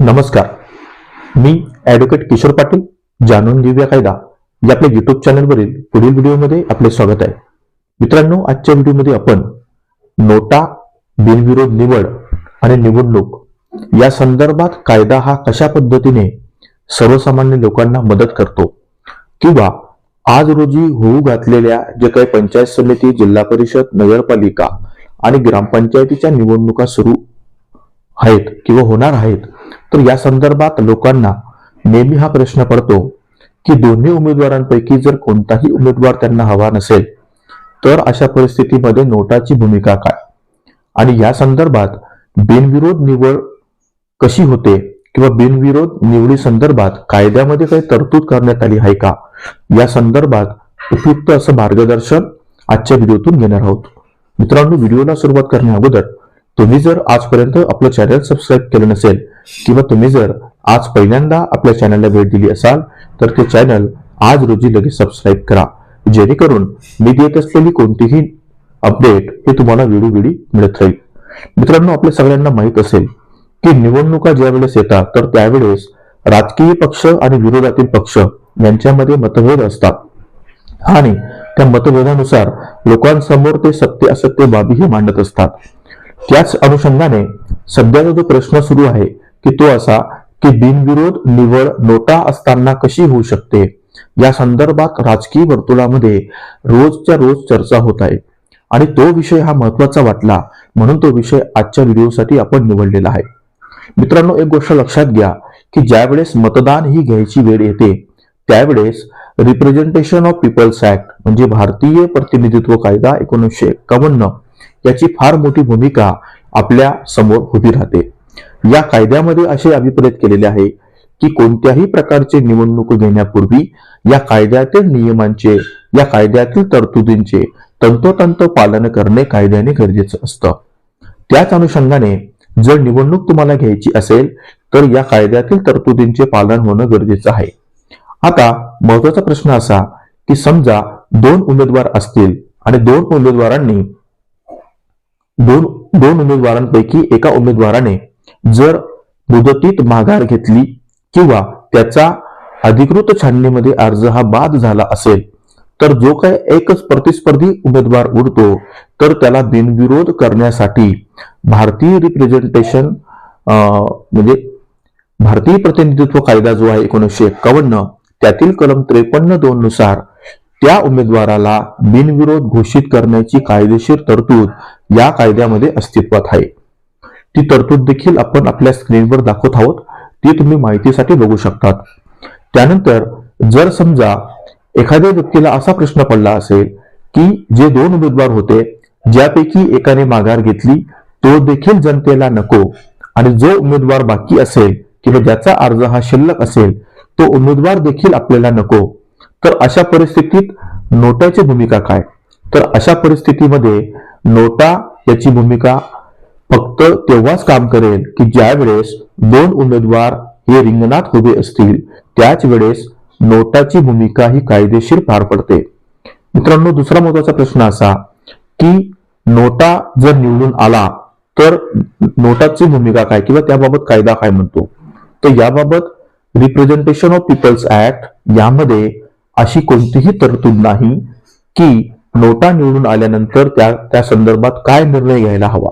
नमस्कार. मी ॲडव्होकेट किशोर पाटील जाणून घेऊया कायदा. या आपल्या युट्यूब चॅनलवरील पुढील व्हिडिओमध्ये आपले स्वागत आहे. मित्रांनो आजच्या व्हिडिओमध्ये आपण नोटा बिनविरोध निवड आणि निवडणूक या संदर्भात कायदा हा कशा पद्धतीने सर्वसामान्य लोकांना मदत करतो किंवा आज रोजी होऊ घातलेल्या जे काही पंचायत समिती जिल्हा परिषद नगरपालिका आणि ग्रामपंचायतीच्या निवडणुका सुरू आहेत किंवा होणार आहेत तर या संदर्भात लोकांना नेहमी हा प्रश्न पडतो की दोन्ही उमेदवारांपैकी जर कोणताही उमेदवार त्यांना हवा नसेल तर अशा परिस्थितीमध्ये नोटाची भूमिका काय? आणि या संदर्भात बिनविरोध निवड कशी होते किंवा बिनविरोध निवडी संदर्भात कायद्यामध्ये काही तरतूद करण्यात आली आहे का? या संदर्भात उपयुक्त असं मार्गदर्शन आजच्या व्हिडिओतून घेणार आहोत. मित्रांनो व्हिडिओला सुरुवात करण्या अगोदर तुम्ही जर आजपर्यंत आपलं चॅनल सबस्क्राईब केलं नसेल किंवा तुम्ही जर आज पहिल्यांदा आपल्या चॅनलला भेट दिली असाल तर ते चॅनल आज रोजी लगेच सबस्क्राईब करा. जेणेकरून मी देत असलेली कोणतीही अपडेट हे तुम्हाला वेळोवेळी मिळत राहील. मित्रांनो आपल्या सगळ्यांना माहीत असेल की निवडणुका ज्या वेळेस येतात तर त्यावेळेस राजकीय पक्ष आणि विरोधातील पक्ष यांच्यामध्ये मतभेद असतात. आणि त्या मतभेदानुसार लोकांसमोर ते सत्य असत्य बाबीही मांडत असतात. त्याच अनुषंगाने सध्याचा जो प्रश्न सुरू आहे की तो असा की बिनविरोध निवड नोटा असताना कशी होऊ शकते? या संदर्भात राजकीय वर्तुळामध्ये रोजच्या रोज चर्चा होत आहे. आणि तो विषय हा महत्त्वाचा वाटला म्हणून तो विषय आजच्या व्हिडिओसाठी आपण निवडलेला आहे. मित्रांनो एक गोष्ट लक्षात घ्या की ज्यावेळेस मतदान ही घ्यायची वेळ येते त्यावेळेस रिप्रेझेंटेशन ऑफ पीपल्स ऍक्ट म्हणजे भारतीय प्रतिनिधित्व कायदा एकोणीसशे एक्कावन्न याची फार मोठी भूमिका आपल्यासमोर उभी राहते. या कायद्यामध्ये असे अभिप्रेत केलेले आहे की कोणत्याही प्रकारचे निवडणूक घेण्यापूर्वी या कायद्यातील नियमांचे या कायद्यातील तरतुदींचे तंतोतंत पालन करणे कायद्याने गरजेचं असतं. त्याच अनुषंगाने जर निवडणूक तुम्हाला घ्यायची असेल तर या कायद्यातील तरतुदींचे पालन होणं गरजेचं आहे. आता महत्त्वाचा प्रश्न असा की समजा दोन उमेदवार असतील आणि दोन उमेदवारांनी दोन दोन उमेदवारांपैकी एका उमेदवाराने जर मुदतीत माघार घेतली किंवा त्याचा अधिकृत छाननीमध्ये अर्ज हा बाद झाला असेल तर जो काय एकच प्रतिस्पर्धी उमेदवार उरतो तर त्याला बिनविरोध करण्यासाठी भारतीय रिप्रेझेंटेशन म्हणजे भारतीय प्रतिनिधित्व कायदा जो आहे एकोणीसशे एक्कावन्न त्यातील कलम त्रेपन्न दोन नुसार त्या उमेदवाराला बिनविरोध घोषित करण्याची कायदेशीर तरतूद या कायद्यामध्ये अस्तित्वात आहे. ती तरतूद देखील आपण आपल्या स्क्रीनवर दाखवत आहोत. ती तुम्ही माहितीसाठी बघू शकतात. त्यानंतर जर समजा एखाद्या व्यक्तीला असा प्रश्न पडला असेल की जे दोन उमेदवार होते ज्यापैकी एकाने माघार घेतली तो देखील जनतेला नको आणि जो उमेदवार बाकी असेल किंवा ज्याचा अर्ज हा शिल्लक असेल तो उमेदवार देखील आपल्याला नको. तर अशा परिस्थितीत नोटाची भूमिका काय? तर अशा परिस्थितीमध्ये नोटा याची भूमिका फक्त तेव्हाच काम करेल की ज्या वेळेस दोन उमेदवार हे रिंगणात उभे असतील त्याच वेळेस नोटाची भूमिका ही कायदेशीर पार पडते. मित्रांनो दुसरा महत्त्वाचा प्रश्न असा की नोटा जर निवडून आला तर नोटाची भूमिका काय किंवा त्याबाबत कायदा काय म्हणतो? तर याबाबत रिप्रेझेंटेशन ऑफ पीपल्स ऍक्ट यामध्ये अशी कोणतीही तरतूद नाही की नोटा निवडून आल्यानंतर त्या त्या संदर्भात काय निर्णय घ्यायला हवा.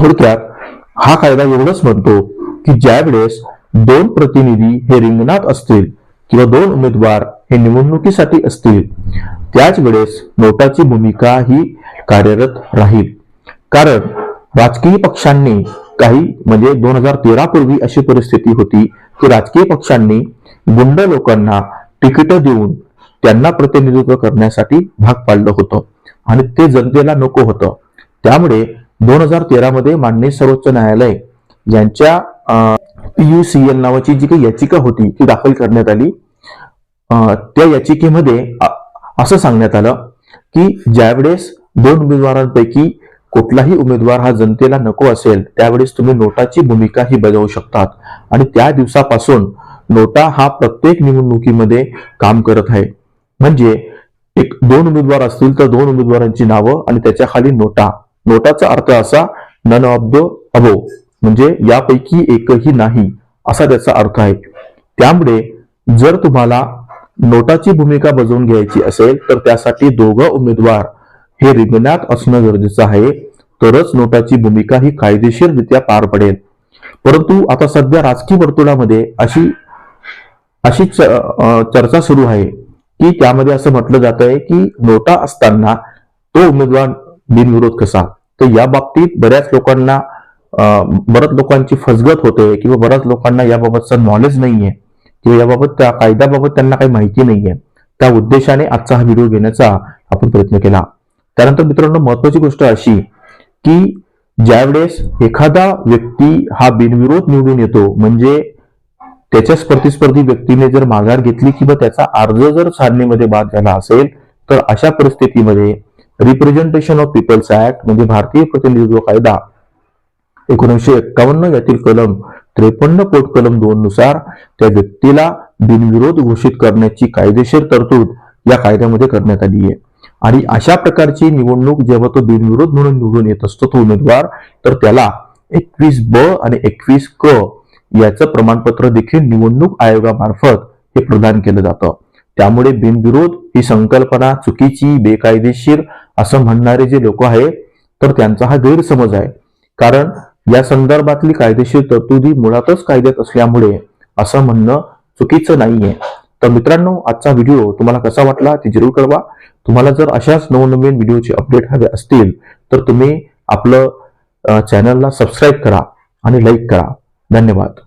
थोडक्यात हा कायदा एवढंच म्हणतो की ज्या वेळेस दोन प्रतिनिधी हे रिंगणात असतील किंवा दोन उमेदवार हे निवडणुकीसाठी असतील त्याच वेळेस नोटाची भूमिका ही कार्यरत राहील. कारण राजकीय पक्षांनी काही म्हणजे दोन हजार तेरा पूर्वी अशी परिस्थिती होती की राजकीय पक्षांनी गुंड लोकांना तिकीट देऊन त्यांना प्रतिनिधित्व करण्यासाठी भाग पाडलं होतं आणि ते जनतेला नको होतं. त्यामुळे दोन हजार तेरा मध्ये माननीय सर्वोच्च न्यायालय यांच्या पीयूसीएल नावाची जी काही याचिका होती ती दाखल करण्यात आली. त्या याचिकेमध्ये असं सांगण्यात आलं की ज्यावेळेस दोन उमेदवारांपैकी कुठलाही उमेदवार हा जनतेला नको असेल त्यावेळेस तुम्ही नोटाची भूमिका ही बजावू शकतात. आणि त्या दिवसापासून नोटा हा प्रत्येक निवडणुकीमध्ये काम करत आहे. म्हणजे एक दोन उमेदवार असतील तर दोन उमेदवारांची नावं आणि त्याच्याखाली नोटा. नोटाचा अर्थ असा नन ऑफ द अबो म्हणजे यापैकी एकही नाही असा त्याचा अर्थ आहे. त्यामुळे जर तुम्हाला नोटाची भूमिका बजावून घ्यायची असेल तर त्यासाठी दोघं उमेदवार हे रिंगणात असणं गरजेचं आहे. तरच नोटाची भूमिका ही कायदेशीररित्या पार पडेल. परंतु आता सध्या राजकीय वर्तुळामध्ये अशी अशी च- चर्चा सुरू आहे की त्यामध्ये असं म्हटलं जात आहे की नोटा असताना तो उमेदवार बिनविरोध कसा? तर या बाबतीत बऱ्याच लोकांना बऱ्याच लोकांची फसगत होते किंवा बऱ्याच लोकांना याबाबतचं नॉलेज नाहीये किंवा याबाबत त्या कायद्याबाबत त्यांना काही माहिती नाहीये. त्या उद्देशाने आजचा हा व्हिडिओ घेण्याचा आपण प्रयत्न केला. त्यानंतर मित्रांनो महत्वाची गोष्ट अशी की ज्यावेळेस एखादा व्यक्ती हा बिनविरोध निवडून येतो म्हणजे त्याच्याच प्रतिस्पर्धी व्यक्तीने जर माघार घेतली किंवा त्याचा अर्ज जर साधनेमध्ये बाद झाला असेल तर अशा परिस्थितीमध्ये रिप्रेझेंटेशन ऑफ पीपल्स ऍक्ट म्हणजे भारतीय प्रतिनिधित्व कायदा एकोणीसशे एक्कावन्न यातील कलम त्रेपन्न पोट कलम दोन नुसार त्या व्यक्तीला बिनविरोध घोषित करण्याची कायदेशीर तरतूद या कायद्यामध्ये करण्यात आली आहे. आणि अशा प्रकारची निवडणूक जेव्हा तो बिनविरोध म्हणून निवडून येत असतो तो उमेदवार तर त्याला एकवीस ब आणि एकवीस क याचं प्रमाणपत्र देखील निवडणूक आयोगामार्फत हे प्रदान केलं जातं. त्यामुळे बिनविरोध ही संकल्पना चुकीची बेकायदेशीर असं म्हणणारे जे लोक आहेत तर त्यांचा हा गैरसमज आहे. कारण या संदर्भातली कायदेशीर तरतुदी मुळातच कायद्यात असल्यामुळे असं म्हणणं चुकीचं नाहीये. तर मित्रांनो आजचा व्हिडिओ तुम्हाला कसा वाटला ते जरूर कळवा. तुम्हाला जर अशाच नवनवीन व्हिडिओचे अपडेट हवे असतील तर तुम्ही आपलं चॅनलला सबस्क्राईब करा आणि लाईक करा. धन्यवाद.